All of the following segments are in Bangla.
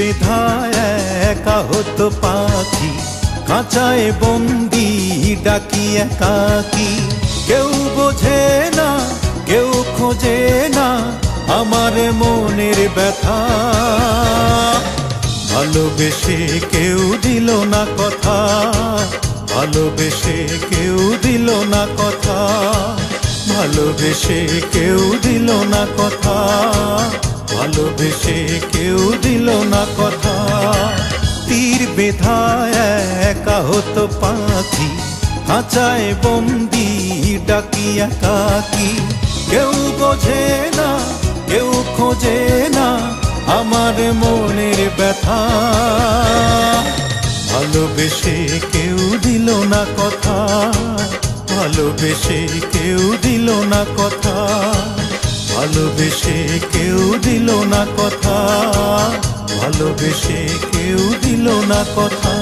বেধায় একা হতো পাখি, কাঁচায় বন্দি ডাকি একাকি। কেউ বোঝে না, কেউ খোঁজে না আমার মনের ব্যথা। ভালোবেসে কেউ দিল না কথা, ভালোবেসে কেউ দিল না কথা, ভালোবেসে কেউ দিল না কথা। ভালোবেসে কেউ দিল না কথা। তীর বেধায় একা হতো পাখি, খাঁচায় বন্দি, ডাকি একাকি। কেউ বোঝে না, কেউ খোঁজে না আমার মনের ব্যথা। ভালোবেসে কেউ দিল না কথা, ভালোবেসে কেউ দিল না কথা। ভালোবেসে কেউ দিল না কথা ভালোবেসে কেউ দিল না কথা।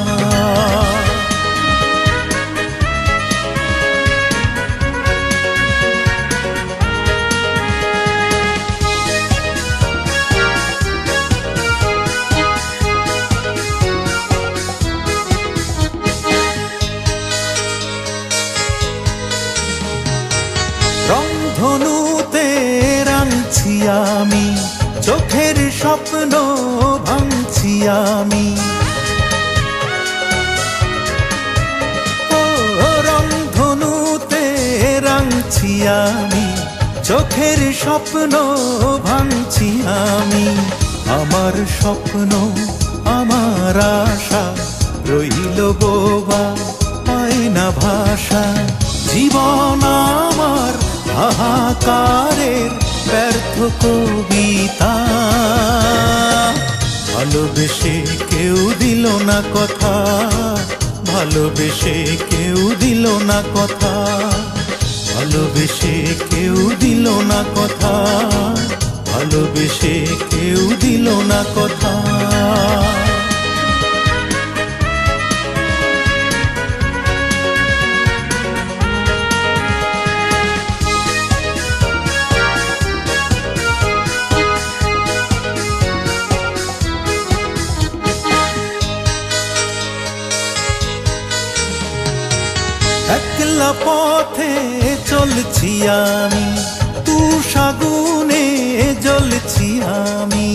রংধনুতে রাঙছি আমি, চোখের স্বপ্ন ভাঙছি আমি। রংধনুতে রাঙছি আমি, চোখের স্বপ্ন ভাঙছি আমি। আমার স্বপ্ন, আমার আশা, রইল বোবা পায় ভাষা। জীবন আমার হাহাকারের ব্যর্থ কবিতা। ভালোবেসে কেউ দিল না কথা, ভালোবেসে কেউ দিল না কথা, ভালোবেসে কেউ দিল না কথা, ভালোবেসে কেউ দিল না কথা। একলা পথে চলছি আমি তু সাগুনে জ্বলছি আমি।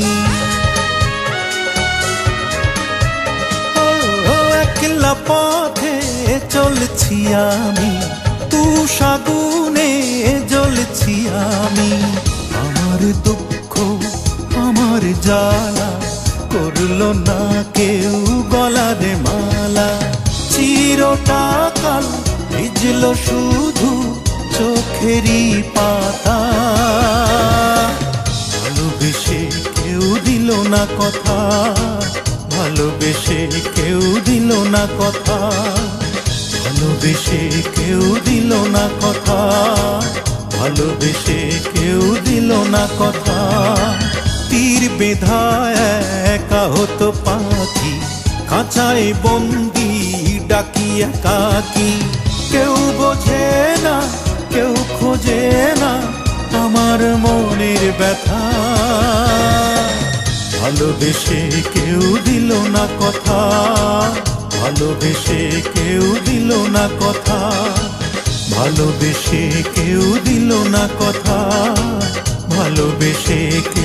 একলা পথে চলছি আমি তু সাগুনে জ্বলছি আমি। আমার দুঃখ, আমার জ্বালা, করল না কেউ গলারে মালা। চিরটা কাল ভিজল শুধু চোখেরই পাতা। ভালোবেসে কেউ দিল না কথা, ভালোবেসে কেউ দিল না কথা, ভালোবেসে কেউ দিল না কথা, ভালোবেসে কেউ দিল না কথা। তীর বেধায় একা হতো পাখি, কাঁচায় বন্দি, ডাকি একাকি। কেউ বোঝে না, কেউ খোঁজে না আমার মনের ব্যথা। ভালোবেসে কেউ দিল না কথা, ভালোবেসে কেউ দিল না কথা, ভালোবেসে কেউ দিল না কথা, ভালোবেসে কেউ